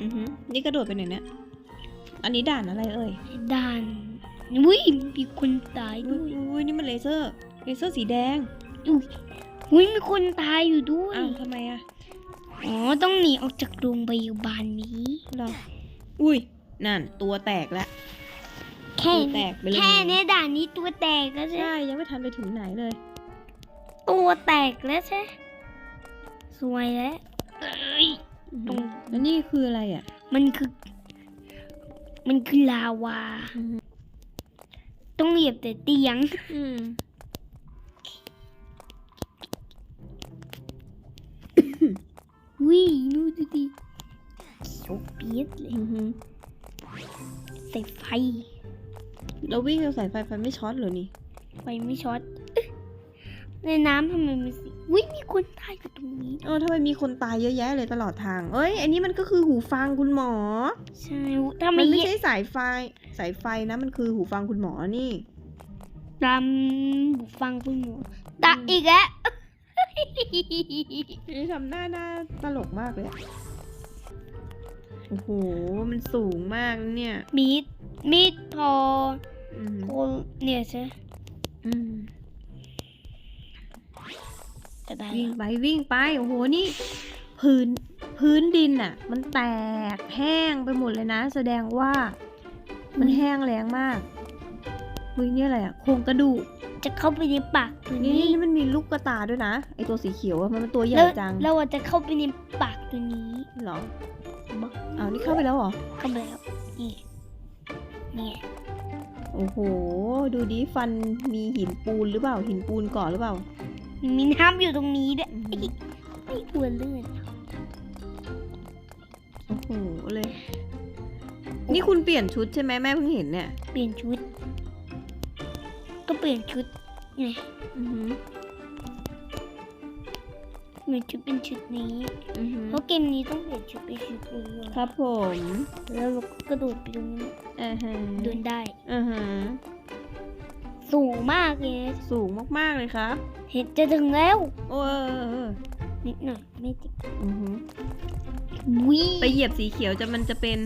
อือฮึนี่กระโดดไปไหนเนี่ย อันนี้ด่านอะไรเอ่ย ด่านอุ้ยมีคนตายอุ้ด้วยยอุ้ยนี่มันเลเซอร์ เลเซอร์สีแดงอุ้ยมีคนตายอยู่ด้วยอ้าวทำไมอะอ๋อ ต้องหนีออกจากโรงพยาบาลนี้หรอ อุ้ย นั่นตัวแตกแล้วแค่ตัวแตกไปเลยแค่เนี้ยด่านนี้ตัวแตกแล้วใช่ใช่ ยังไม่ทันไปถึงไหนเลย ตัวแตกแล้วใช่ สวยแล้วเอ้ย ตรงแล้วนี่คืออะไรอะ มันคือ มันคือลาวาอือฮึต้องเหยียบแต่เตียงอืมวินูดูดิเขียวเปียดเลยอือฮึใส่ไฟ เราวิ่งเราสายไฟไฟไม่ช็อตเหรอนี่ ไฟไม่ช็อตเอ๊ะในน้ำทำไมมันสี วิมีคนตายอยู่ตรงนี้เออทำไมมีคนตายเยอะแยะเลยตลอดทาง เอ้ย อันนี้มันก็คือหูฟังคุณหมอ ใช่ถ้ามัไม่นไม่เหยียบใช่สายไฟ สายไฟนะ มันคือหูฟังคุณหมอนี่ ตามบุฟังคุณหมอตาอีกแล้ว นี่ทำหน้าหน้าตลกมากเลยอะโอ้โห มันสูงมากนะเนี่ยมีดมีดพออืมโคเนี่ยใช่อืมจะ ได้วิ่งแล้วไปวิ่งไปโอ้โหนี่พื้นพื้นดินอะ มันแตกแห้งไปหมดเลยนะ แสดงว่า มันแห้งแล้งมากเฮ้ยนี่อะไรอะโครงกระดูกจะเข้าไปในปากตัวนี่นี้นี่มันมีลูกกระตาด้วยนะไอตัวสีเขียวอะมันเป็นตัวใหญ่แล้วจังเราอาจจะเข้าไปในปากตัวนี้เหรอบักอ้าวนี่เข้าไปแล้วเหรอเข้าไปแล้วนี่เนี่ยโอ้โห ดูดิฟันมีหินปูนหรือเปล่าหินปูนก่อหรือเปล่า มีน้ำอยู่ตรงนี้ด้วยอือหือไม่ควรเลื่อนโอ้โหเลย นี่คุณเปลี่ยนชุดใช่ไหมแม่เพิ่งเห็นเนี่ย เปลี่ยนชุด ก็เปลี่ยนชุดไงอือหือเปลี่ยนชุดเป็นชุดนี้อือหือเพราะเกมนี้ต้องเปลี่ยนชุดเป็นชุดนี้เลยครับผม แล้วเราก็กระโดดไปตรงนี้อ่าฮะเดินได้อ่าฮะ สูงมากเลยนะสูงมากๆเลยครับ เห็นจะถึงแล้ว โอ้เออเออเออนิดหน่อยไม่ติดอือหือวิไปเหยียบสีเขียวจะมันจะเป็น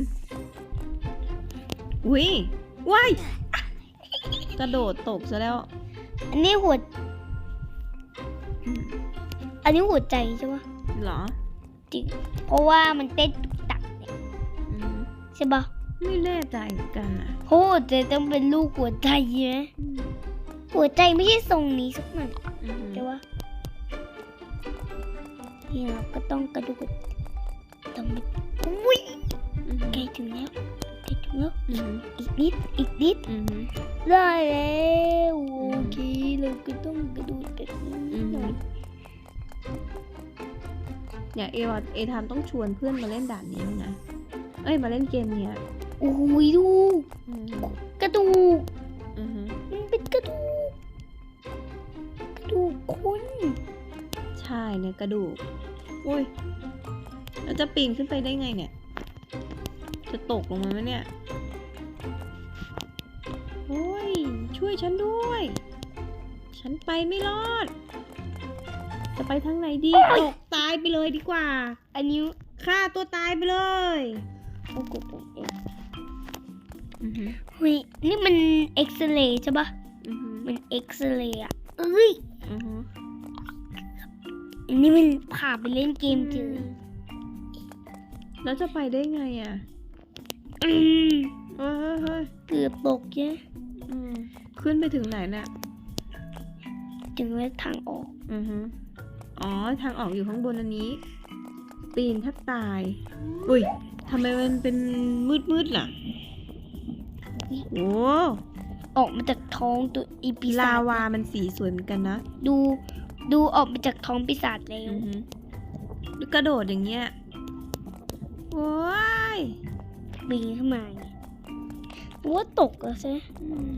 อุ้ยว้ายกระโดดตกซะแล้ว อันนี้หัวอันนี้หัวใจใช่ปะเหรอจริงเพราะว่ามันเต้นตุกตักเนี่ยอืมใช่ปะไม่แน่ใจเหมือนกันอะโอ้ใจต้องเป็นลูกหัวใจใช่ไหมอืม หัวใจไม่ใช่ทรงนี้สักหน่อยอือหือใช่ปะนี่เราก็ต้องกระโดดต้องไปอุ้ยอือหือใกล้ถึงแล้วใกล้ถึงแล้วอือหืออีกนิดอีกนิดอือหือได้แล้วโอเคเราก็ต้องกระโดดแบบนี้อือหหืน่ออยเนี่ยเอวอะเอทามต้องชวนเพื่อนมาเล่นด่านนี้ด้วยนะเอ้ยมาเล่นเกมเนี้ยโอ้ยดูอืมกระดูก ใช่เนี่ยกระดูก อุ้ยเราจะปีนขึ้นไปได้ไงเนี่ย จะตกลงมาไหมเนี่ย โอ้ย ช่วยฉันด้วย ฉันไปไม่รอด จะไปทางไหนดี ตกตายไปเลยดีกว่า อันนี้ฆ่าตัวตายไปเลยโอ้โหโอ้โหอือหือเฮ้ยนี่มันเอ็กซเรย์ใช่ปะอือหือมันเอ็กซเรย์อะเอ้ย อือหืออันนี้มันพาไปเล่นเกมเจอแล้วจะไปได้ไงอะอืมเฮ้ยเฮ้ยเฮ้ยเกือบตกใช่ไหมอืมขึ้นไปถึงไหนน่ะถึงแล้วทางออก อือฮึอ๋อ ทางออกอยู่ข้างบนอันนี้ ปีนแทบตาย อุ้ยทำไมมันเป็นมืดมืดๆล่ะ โอ้ออกมาจากท้องตัวอีปีศาลาจวามันสีสวยเหมือนกันนะ ดู ดูออกมาจากท้องปีศาจแล้วอือฮึแล้ว กระโดดอย่างเงี้ย โอ้ยบินขึ้นมาไงว่าตกแล้วใช่ไหมอืม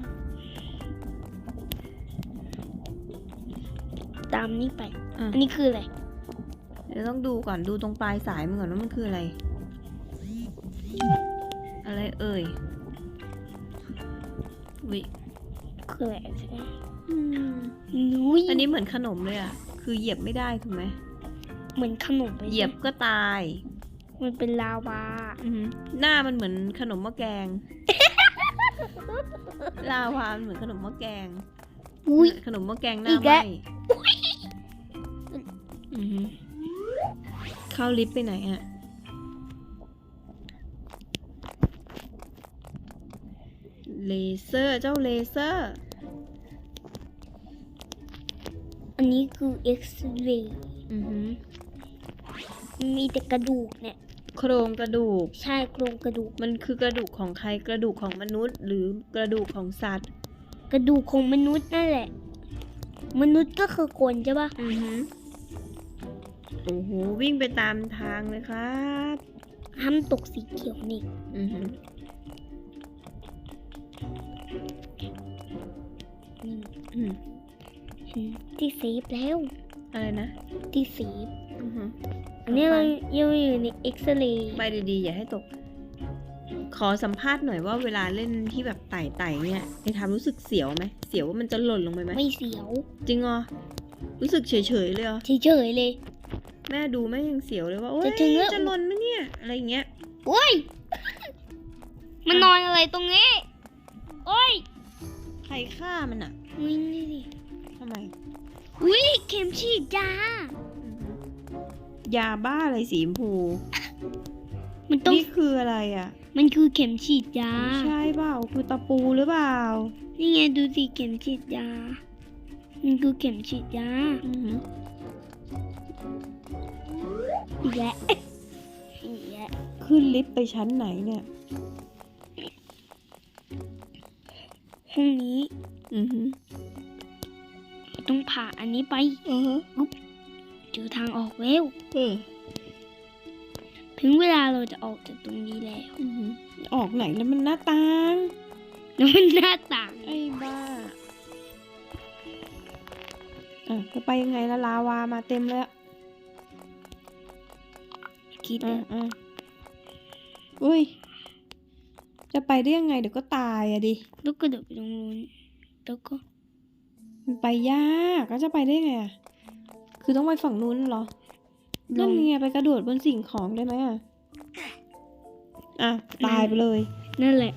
ตามนี้ไปอะอันนี้คืออะไร เดี๋ยวต้องดูก่อนดูตรงปลายสายมันก่อนว่ามันคืออะไร อะไรเอ่ยวิคืออะไรใช่ไหมอืม นุ้ยอันนี้เหมือนขนมเลยอะ คือเหยียบไม่ได้ถูกไหมเหมือนขนมไปเหยียบก็ตาย มันเป็นลาวาอือหือหน้ามันเหมือนขนมหม้อแกง ลาวามันเหมือนขนมหม้อแกง อุ้ยขนมหม้อแกงหน้าอีกไหแล้มวอือหือเข้าลิฟต์ไปไหนอะเลเซอร์เจ้าเลเซอร์ อันนี้คือเอ็กซเรย์อือหือมีแต่กระดูกเนี่ย โครงกระดูก ใช่โครงกระดูก มันคือกระดูกของใคร กระดูกของมนุษย์ หรือกระดูกของสัตว์ กระดูกของมนุษย์นั่นแหละ มนุษย์ก็คือคนใช่ปะอือหือโอ้โหวิ่งไปตามทางเลยครับ ห้ามตกสีเขียวนี่ อือหือ เห็นที่เซฟแล้วอะไรนะที่เซฟอือหืออันนี้มันยังอยู่ในเอ็กซเรย์ไปดีๆ อย่าให้ตก ขอสัมภาษณ์หน่อยว่าเวลาเล่นที่แบบไต่ไต่ๆเนี่ยไอ้ทำรู้สึกเสียวไหมเสียวว่ามันจะหล่นลงไปไหมไม่เสียว จริงเหรอรู้สึกเฉยๆเลยเหรอเฉยๆเลย แม่ดูแม่ยังเสียวเลยว่าโอ๊ยจะถึงแล้วจะหล่นไหมเนี่ย อะไรอย่างเงี้ยโอ้ยมันนอนอะไรตรงนี้ โอ้ย ใครฆ่ามันอะวิ่งดิดิทำไม อุ้ยเข็มฉีดยาอือหือยาบ้าอะไรสีชมพู มันต้องนี่คืออะไรอะมันคือเข็มฉีดยา ใช่เปล่าคือตะปูหรือเปล่า นี่ไงดูสิเข็มฉีดยา มันคือเข็มฉีดยาอือหืออีกแล้วอีกแล้วขึ้นลิฟต์ไปชั้นไหนเนี่ยห้องนี้ อือหือ ต้องผ่าอันนี้ไปอือหือเจอทางออกแล้วเออถึงเวลาเราจะออกจากตรงนี้แล้วอือหือออกไหนแล้วมันหน้าต่างแล้วมันหน้าต่างไอ้บ้าอะจะไปยังไงละลาวามาเต็มแล้วคิดอะแล้วอะอุ้ย จะไปได้ยังไงเดี๋ยวก็ตายอะดิ แล้วก็เดินไปตรงนู้นแล้วก็ มันไปยากแล้วจะไปได้ไงอะคือต้องไปฝั่งนู้นเหรอลนั่นงไงไปกระโดดบนสิ่งของได้ไหมอะอะ ตายไปเลย นั่นแหละ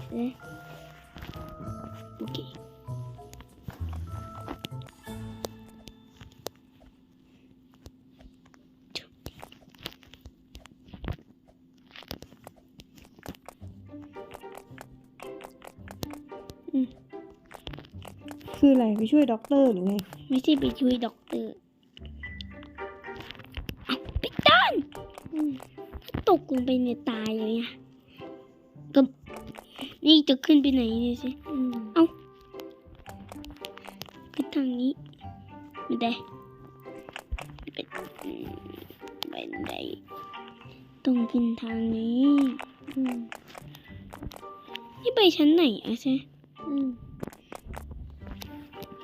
คืออะไรไปช่วยด็อกเตอร์หรือไงไม่ใช่ไปช่วยด็อกเตอร์เอาไปต้นตกลงไปเนี่ยตายเลยอะก็นี่จะขึ้นไปไหนเนี่ยสิอืมไปทางนี้ไม่ได้ไปไปไหนต้องขึ้นทางนี้อืมนี่ไปชั้นไหนอะใช่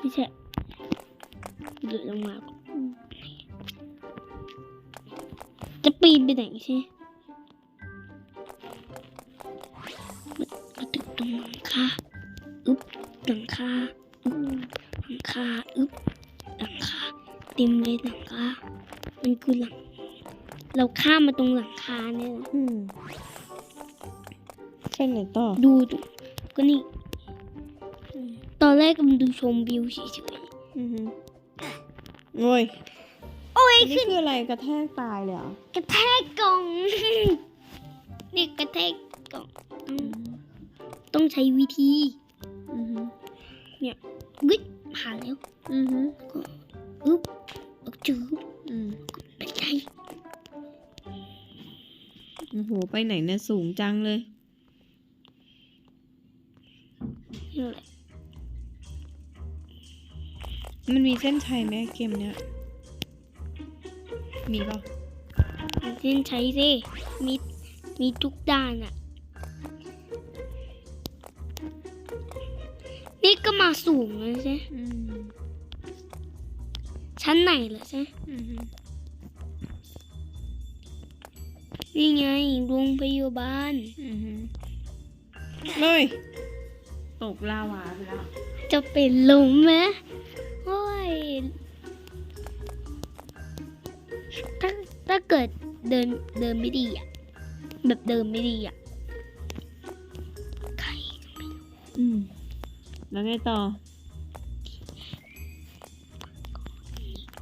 อืมไม่ใช่เดินลงมาก่อนอืมจะปีนไปไหนใช่มาถึงตรงหลังคาอึ๊บหลังคาอึ๊บหลังคาอึ๊บหลังคาเต็มเลยหลังคามันคือหลัง เราข้ามมาตรงหลังคาเนี่ยนะอืมไปไหนต่อดูดูก็นี่ตอน แรกมันดูชมวิวเฉยอือหือโอ้ยๆโอ้ยอันนี่คืออะไรกระแทกตายเลยเหรอ กระแทกกล่อง นี่กระแทกกล่องอืมต้องใช้วิธีอือหือวิทผ่านแล้วอือหืออึ๊บออกจื้ออืมไปใจโอ้โห ไปไหนเนี่ยสูงจังเลย มันมีเส้นชัยไหมเกมเนี้ย มีป่ะมันเส้นใช้สิมีมีทุกด้านอะนี่ก็มาสูงแล้วใช่อืมชั้นไหนเหรอใช่อือหือนี่ไงโรงพยาบาลอือหือเลยตกลาวาไปแล้วจะเป็นลมไหมโอ้ย ถ้าถ้าเกิดเดินเดินไม่ดีอะ แบบเดิมไม่ดีอะใครอืม แล้วไงต่อ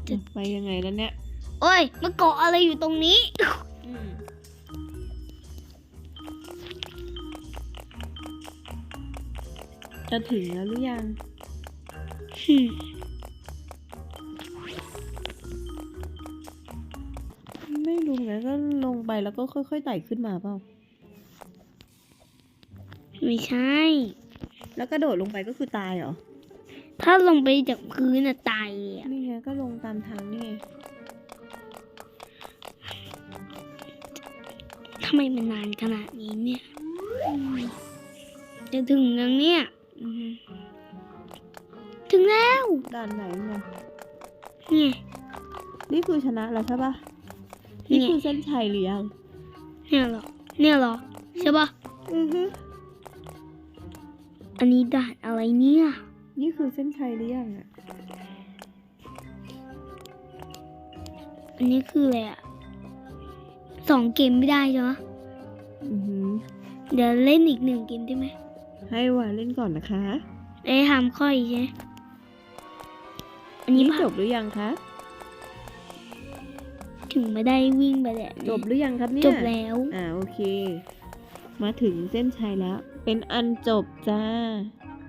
จะไปยังไงแล้วเนี่ย โอ้ยมาเกาะอะไรอยู่ตรงนี้อืมจะถึงแล้วหรือยัง ไม่รู้ไงก็ลงไปแล้วก็ค่อยๆไต่ขึ้นมาเปล่า ไม่ใช่ แล้วกระโดดลงไปก็คือตายเหรอ ถ้าลงไปจากพื้นน่ะตายเลยอะนี่ไงก็ลงตามทางนี่ไงทำไมมันนานขนาดนี้เนี่ย จะถึงยังเนี่ย อืมถึงแล้ว ด่านไหนเนี่ย เนี่ย นี่คือชนะแล้วใช่ปะ นี่นี่ไงคือเส้นชัยหรือยัง เนี่ยเหรอ เนี่ยเหรอ ใช่ปะอือฮึอันนี้ด่านอะไรเนี่ย นี่คือเส้นชัยหรือยังอะ อันนี้คืออะไรอะสองเกมไม่ได้ใช่ไหมอือฮึเดี๋ยวเล่นอีกหนึ่งเกมได้ไหม ให้วาเล่นก่อนนะคะ ได้ทำค่อยใช่ไหมอันนี้นี่ผ่าจนบหรือยังคะ ถึงไม่ได้วิ่งไปแหละจบหรือยังครับเนี่ยจบแล้ว อ่าโอเค มาถึงเส้นชัยแล้ว เป็นอันจบจ้า